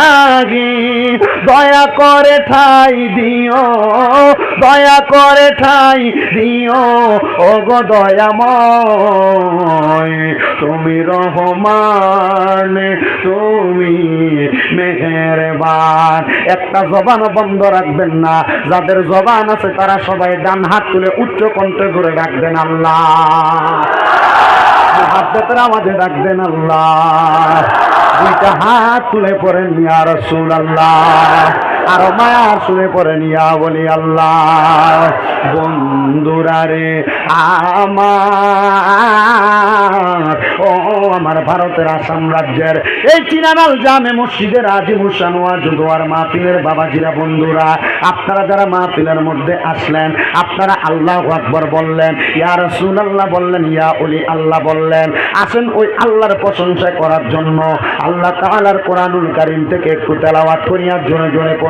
লাগি। দয়া করে ঠাই দিও, দয়া করে ঠাই দিও। ও গো দয়াময়, তুমি রহমান, তুমি মেহেরবান। একটা জবান বন্ধ রাখবেন না, যাদের জবান আছে তারা সবাই ডান হাত তুলে উচ্চ কণ্ঠে ধরে রাখবেন আল্লাহ। মহাব্বতের আমাদের রাখবেন আল্লাহ। দুইটা হাত তুলে পড়েন মিয়া রসুল আল্লাহ আর মায়া শুনে পড়েন নিয়া বলি আল্লাহ, বন্ধুরা রে আমার, ও আমার ভারতের আসাম রাজ্যের এই চিনানাল জামে মসজিদের আজিমুর সানোয়া জুদোয়ার মাহফিলের বাবাজিরা বন্ধুরা, আপনারা যারা মা মাহফিলের মধ্যে আসলেন, আপনারা আল্লাহ আকবর বললেন, ইয়া রসুল আল্লাহ বললেন, ইয়া অলি আল্লাহ বললেন, আসেন ওই আল্লাহর প্রশংসা করার জন্য, আল্লাহ তাআলার কোরআনুল কারীম থেকে একটু তেলাওয়াত করিয়া জোরে জোরে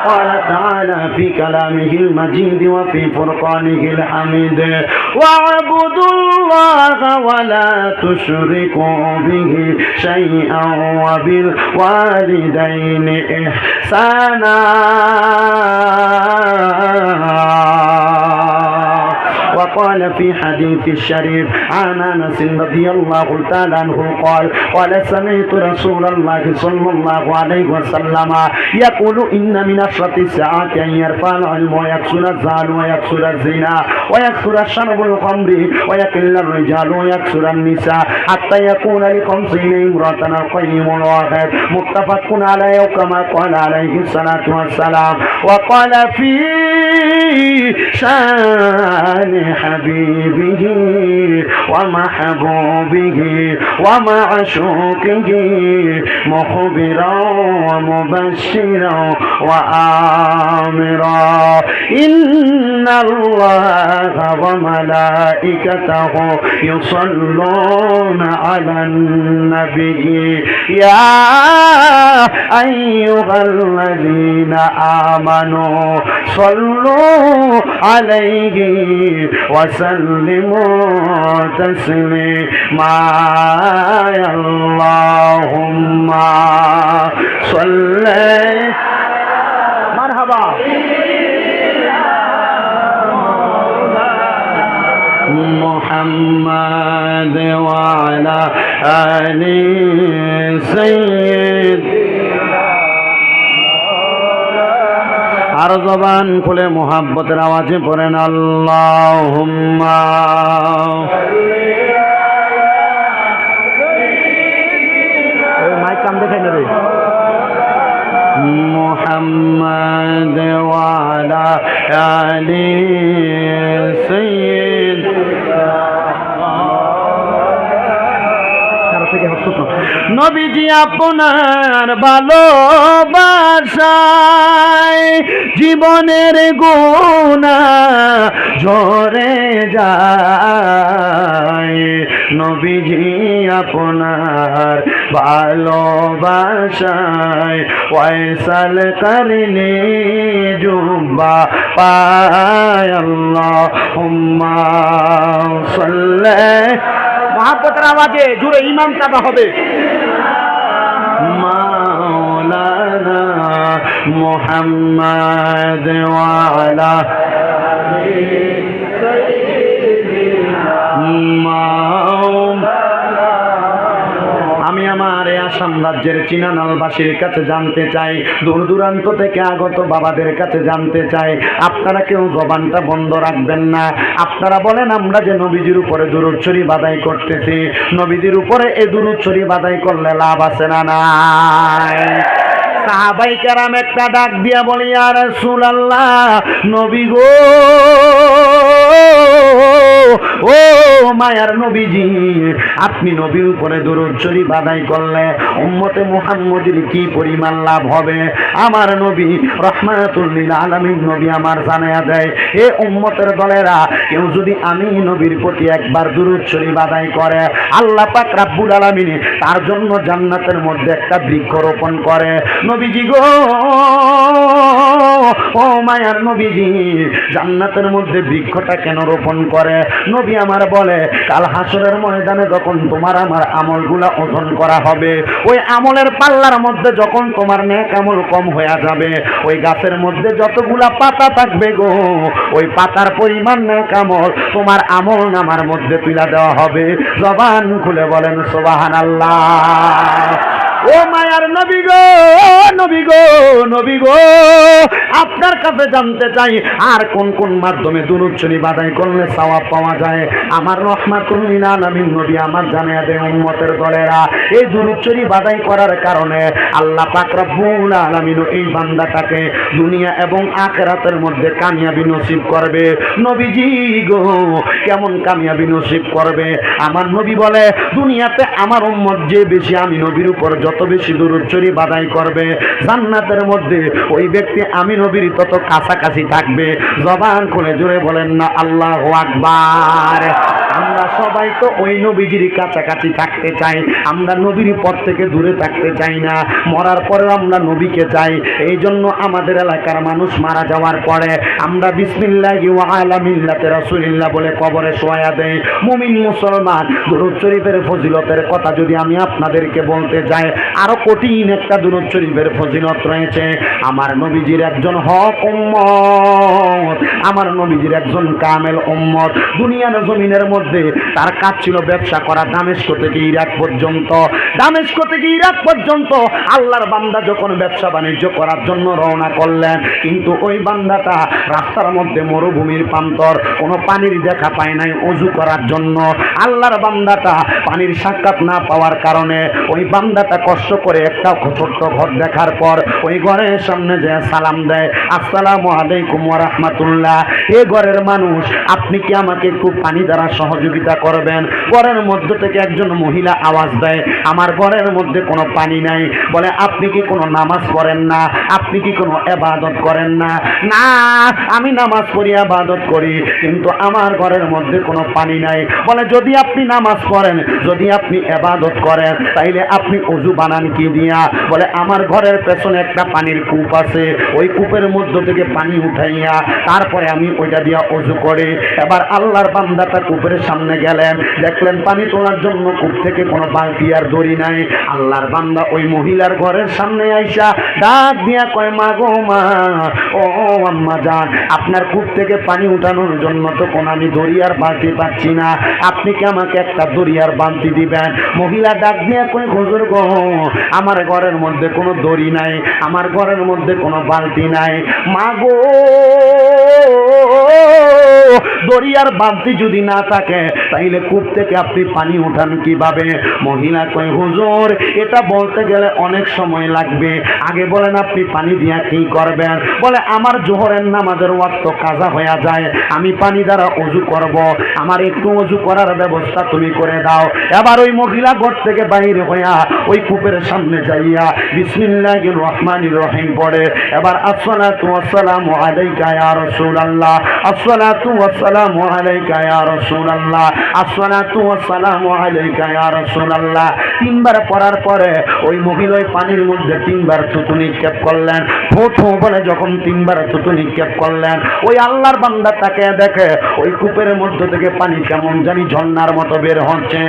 وقال تعالى في كلامه المجيد وفي فرقانه الحميد. واعبدوا الله ولا تشركوا به شيئا وبالوالدين إحسانا. وقال في حديث الشريف عن أنس رضي الله تعالى عنه قال قال سمعت رسول الله صلى الله عليه وسلم يقول إن من أشرط الساعات أن يرفع العلم ويكسر الزال ويكسر الزنا ويكسر الشرب الخمر ويقل الرجال ويكسر النساء حتى يكون لخمسين امرأة القيم الواحد. متفق عليه كما قال عليه الصلاة والسلام. وقال في شان حبيبه ومحبوبه ومعشوقه مخبرا ومبشرا وآمرا. إن الله وملائكته يصلون على النبي. يا أيها الذين آمنوا صلوا عليه وسلموا تسليما اللهم صل مرحبا. محمد وعلى آل سيد আর জবান খুলে মোহাব্বতের আওয়াজে পড়েন আল্লাহ মাইক কাম মোহাম্মদ ওয়ালা আলি সৈয়দ নবীজি আপনার ভালোবাসায় জীবনের গুণা ঝরে যায়। নবীজি আপনার ভালোবাসায় ওয়াইসাল করলে জুম্বা পায়। আল্লাহ হুম্মা সাল্লাল্লাহু মহাব্বতের আওয়াজে জুড়ে ইমাম কাবা হবে। মুহাম্মদ ওয়ালা রাজ্যের চিনানালবাসীর কাছে জানতে চাই, দূর দূরান্ত থেকে আগত বাবাদের কাছে জানতে চাই, আপনারা কেউ জবানটা বন্ধ রাখবেন না। আপনারা বলেন, আমরা যে নবীজির উপরে দূরচ্ছরি বাদাই করতেছি, নবীজির উপরে এ দূরচ্ছরি বাদাই করলে লাভ আছে না নাই? সাহাবাই একটা ডাক দিয়া বলি আর সুলাল্লাহ নবী গো ও, মায়ার নবীজি, আপনি নবীর উপরে দরুদ শরীফ আদায় করলে উম্মতে মুহাম্মদের কি পরিমাণ লাভ হবে? আমার নবী রহমাতুল্লিল আলামিন নবী আমার জানায়া দেয়, এ উম্মতের দলেরা, কেউ যদি আমি নবীর প্রতি একবার দরুদ শরীফ আদায় করে, আল্লাহ পাক রাব্বুল আলামিন তার জন্য জান্নাতের মধ্যে একটা বৃক্ষ রোপণ করে। নবীজি গো, ও মায়ার নবীজি, জান্নাতের মধ্যে বৃক্ষটা কেন রোপণ করে? নবী আমার বলে, কাল হাসরের ময়দানে যখন তোমার আমার আমলগুলা ওজন করা হবে, ওই আমলের পাল্লার মধ্যে যখন তোমার নেক আমল কম হয়ে যাবে, ওই গাছের মধ্যে যতগুলা পাতা থাকবে গো, ওই পাতার পরিমাণ নেক আমল তোমার আমল নামার মধ্যে তুলে দেওয়া হবে। জবান খুলে বলেন সোবাহান আল্লাহ ও মায়ার নবী গো নবী গো নবী গো। আপনার কাছে জানতে চাই, আর কোন কোন মাধ্যমে দুরুচ্ছনি বাদাই করলে সওয়াব পাওয়া যায়? আমার রহমাতুল্লিল আলামিন নবী আমার জানিয়ে দেয় উম্মতের দলেরা, এই দুরুচ্ছনি বাদাই করার কারণে আল্লাহ পাক রব্বুল আলামিন এই বান্দাটাকে দুনিয়া এবং আখিরাতের মধ্যে কামিয়াবি নসিব করবে। নবীজি গো, কেমন কামিয়াবি নসিব করবে? আমার নবী বলে, দুনিয়াতে আমার উম্মত যে বেশি আমি নবীর উপর যত বেশি দূরচ্চরি বাদাই করবে, জান্নাতের মধ্যে ওই ব্যক্তি আমি নবীর তত কাছাকাছি থাকবে। জবান খুলে জুড়ে বলেন না, আল্লাহ আকবার। আমরা সবাই তো ওই নবীজির কাছাকাছি থাকতে চাই, আমরা নবীর পথ থেকে দূরে থাকতে চাই না। মরার পরেও আমরা নবীকে চাই। এই জন্য আমাদের এলাকার মানুষ মারা যাওয়ার পরে আমরা বিসমিল্লাহ আলামিল্লাতে রাসূলিল্লাহ বলে কবরে শোয়া দেয় মুমিন মুসলমান, দুরুদ শরীফের ফজিলতের কথা যদি আমি আপনাদেরকে বলতে যাই আরও কঠিন একটা দুরুদ শরীফের ফজিলত রয়েছে। আমার নবীজির একজন হক উম্মত, আমার নবীজির একজন কামেল উম্মত। দুনিয়ার জমিনের মধ্যে তার কাজ ছিল ব্যবসা করা দামেস্ক থেকে ইরাক পর্যন্ত। দামেস্ক থেকে ইরাক পর্যন্ত আল্লাহর বান্দা যখন ব্যবসা বাণিজ্য করার জন্য রওনা করলেন, কিন্তু ওই বান্দাটা রাস্তার মধ্যে মরুভূমির প্রান্তর কোনো পানির দেখা পায় নাই অজু করার জন্য। আল্লাহর বান্দাটা পানির সাক্ষাৎ না পাওয়ার কারণে ওই বান্দাটা কষ্ট করে একটা ছোট্ট ঘর দেখার পর ওই ঘরের সামনে যে সালাম দেয়, আসসালামু আলাইকুম রাহমাতুল্লাহ। এ ঘরের মানুষ, আপনি কি আমাকে একটু পানি দ্বারা সহযোগিতা করবেন? ঘরের মধ্য থেকে একজন মহিলা আওয়াজ দেয়, আমার ঘরের মধ্যে কোনো পানি নাই। বলে, আপনি কি কোনো নামাজ পড়েন না? আপনি কি কোনো এবাদত করেন না? না, আমি নামাজ পড়ি আবাদত করি, কিন্তু আমার ঘরের মধ্যে কোনো পানি নাই। বলে, যদি আপনি নামাজ পড়েন, যদি আপনি এবাদত করেন, তাইলে আপনি অজু বানান কি দিয়া? বলে, আমার ঘরের পেছনে একটা পানির কূপ আছে। ওই কূপের মধ্য থেকে পানি উঠাইয়া তারপরে আমি ওইটা দিয়া অজু করে। এবার আল্লাহর বান্দাটা কূপের সামনে গেলেন। দেখলেন, পানি তোলার জন্য কূপ থেকে কোনো বালতি আর দড়ি নাই। আল্লাহর বান্দা ওই মহিলার ঘরের সামনে আইসা ডাক দিয়া কয়, মা গো মা, ও আম্মা যান, আপনার কূপ থেকে পানি উঠানোর জন্য তো কোনো আমি দড়িয়ার বালতি পাচ্ছি না। আপনি কি আমাকে একটা দড়িয়ার বালতি দিবেন? মহিলা ডাক দিয়া কয়, হুজুর গো আমার ঘরের মধ্যে কোনো দড়ি নাই আমার ঘরের মধ্যে কোনো বালতি নাই। মা গো! দরিয়ার বালতি যদি না থাকে, তাইলে কূপ থেকে আপনি পানি উঠান কীভাবে? মহিলা কয়, হুজুর, এটা বলতে গেলে অনেক সময় লাগবে। আগে বলেন আপনি পানি দিয়া কি করবেন? বলে, আমার জোহরের নামাজের ওয়াক্ত কাজা হয়ে যায়, আমি পানি দ্বারা অজু করব। আমার একটু অজু করার ব্যবস্থা তুমি করে দাও। এবার ওই মহিলা ঘর থেকে বাইরে হইয়া ওই কূপের সামনে যাইয়া বিসমিল্লাহ রহমান রহিম পড়ে। এবার, আসসালাতু ওয়াসসালামু আলাইকা ইয়া রাসূলুল্লাহ। আসসালাতু ওয়াসসালামু আলাইকা ইয়া রাসূলুল্লাহ। আসসালাতু ওয়াসসালামু আলাইকা ইয়া রাসূলুল্লাহ। তিনবার পড়ার পরে ওই মহিলা ওই পানির মধ্যে তিনবার থুতু নিক্ষেপ করলেন। বলে যখন তিনবার থুতু নিক্ষেপ করলেন, ওই আল্লাহর বান্দা তাকে দেখে ওই কূপের মধ্য থেকে পানি কেমন জানি ঝর্ণার মতো বের হচ্ছে।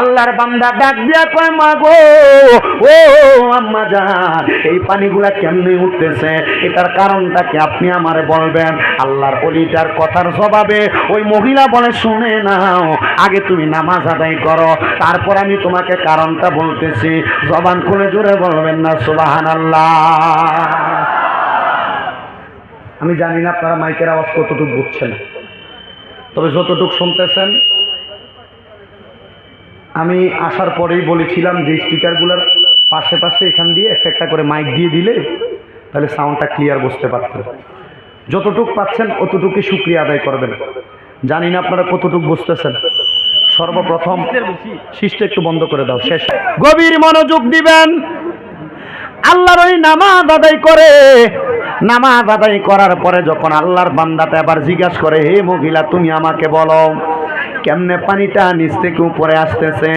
আল্লাহর বান্দা ডাক দিয়া কয়, মা গো, ও আম্মা জান, এই পানিগুলা কেমনে উঠতেছে? এটার কারণটা কি আপনি আমারে বলবেন? আল্লাহর অলিটার কথার জবাবে ওই মহিলা বলে, শুনে নাও, আগে তুমি নামাজ আদায় করো। তারপর আমি তোমাকে কারণটা বলতেছি। জবান খুলে জুড়ে বলবেন না সুবাহান আমি জানি না আপনারা মাইকের আওয়াজ কতটুকু বুঝছেন। তবে যতটুকু শুনতেছেন, আমি আসার পরেই বলেছিলাম যে স্পিকারগুলোর পাশে পাশে এখান দিয়ে একটা একটা করে মাইক দিয়ে দিলে তাহলে সাউন্ডটা ক্লিয়ার বুঝতে পারতেন। যতটুক পাচ্ছেন, অতটুকুই শুক্রিয়া আদায় করবেন। জানি না আপনারা কতটুক বুঝতেছেন। সর্বপ্রথম শিষ্ট একটু বন্ধ করে দাও, শেষ। গভীর মনোযোগ দিবেন। আল্লাহর ওই নামাজ আদায় করে, নামাজ আদায় করার পরে যখন আল্লাহর বান্দাতে আবার জিজ্ঞাসা করে, হে মহিলা, তুমি আমাকে বলো। কেমনে পানিটা নিচ থেকে উপরে আসতেছে?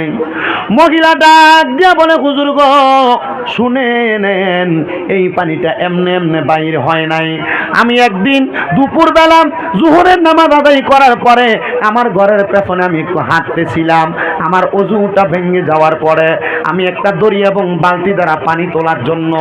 মহিলা ডাক দিয়া বলে, হুজুর শুনে নেন, এই পানিটা এমনে এমনে বাইর হয় নাই। আমি একদিন দুপুর দুপুরবেলা জুহরের নামাজ আদায় করার পরে আমার ঘরের পেছনে আমি একটু হাঁটতেছিলাম। আমার অজুটা ভেঙে যাওয়ার পরে আমি একটা দড়ি এবং বালতি দ্বারা পানি তোলার জন্য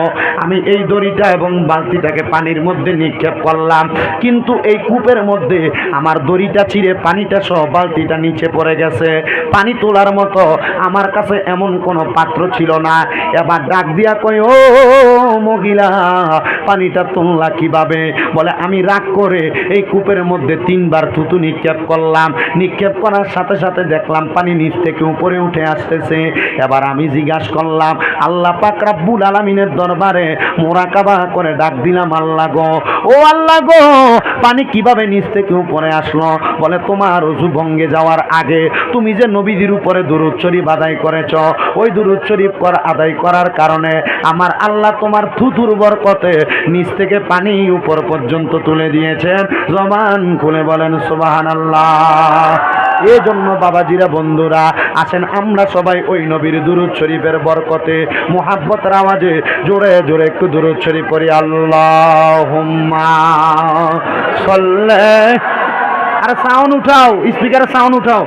আমি এই দড়িটা এবং বালতিটাকে পানির মধ্যে নিক্ষেপ করলাম। কিন্তু এই কূপের মধ্যে আমার দড়িটা ছিঁড়ে পানিটা সহ বালতিটা নিচে পড়ে গেছে। পানি তোলার মতো আমার কাছে এমন কোনো পাত্র ছিল না। এবার ডাক দিয়া কই ও, মহিলা, পানিটা তুললা কীভাবে? বলে, আমি রাগ করে এই কূপের মধ্যে তিনবার থুতু নিক্ষেপ করলাম। নিক্ষেপ করার সাথে সাথে দেখলাম পানি নিচ থেকে উপরে উঠে আসতেছে। এবার আমি জিজ্ঞাসা করলাম, আল্লাহ পাক রাব্বুল আলামিনের দরবারে মোরাকাবা করে ডাক দিলাম, আল্লাহ গো, ও আল্লাহ গো, পানি কীভাবে নিচ থেকে উপরে আসলো? বলে, তোমার অজু ভঙ্গে যাওয়ার আগে তুমি যে নবীজির উপরে দুরুদ শরীফ আদায় করেছ, ওই দুরুদ শরীফ কর আদায় করার কারণে আমার আল্লাহ তোমার থুতুর বরকতে নিচ থেকে পানি উপর পর্যন্ত তুলে দিয়েছেন। জমান খুলে বলেন সুবাহান আল্লাহ এই জন্য বাবাজিরা বন্ধুরা আসেন আমরা সবাই ওই নবীর দুরুদ শরীফের বরকতে। মোহাব্বতের আওয়াজে জোরে জোরে একটু দুরুদ শরীফ পড়ি। আল্লাহ সল্লে। আর সাউন্ড উঠাও স্পিকারে সাউন্ড উঠাও।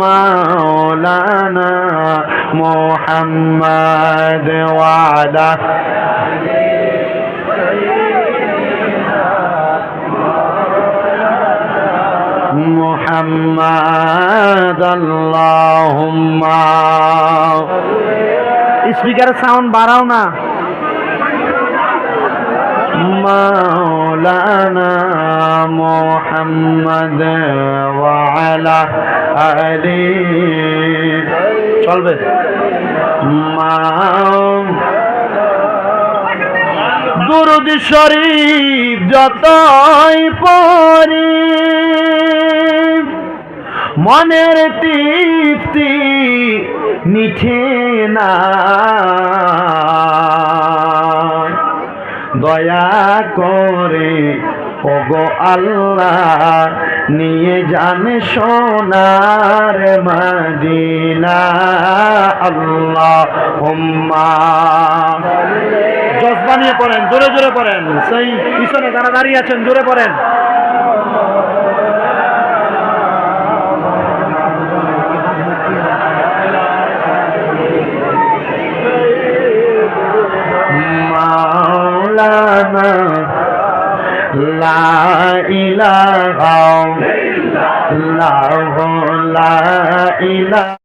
মাওলানা মোহাম্মদ ওয়ালা মোহাম্মদ আল্লাহুম্মা স্পিকারের সাউন্ড বাড়াও না مولانا محمد وعلى آله চলবে দুরুদ শরীফ যতই পড়ি মনের তৃপ্তি মিঠে না। দয়া করে, ওগো আল্লাহ, নিয়ে যান সোনার মদিনা। আল্লাহ হুম্মা জজবা নিয়ে পড়েন, জোরে জোরে পড়েন। সেই পিছনে যারা দাঁড়িয়ে আছেন, জোরে পড়েন। মাওলানা লা ইলাহা ইল্লাল্লাহ লা ইলাহা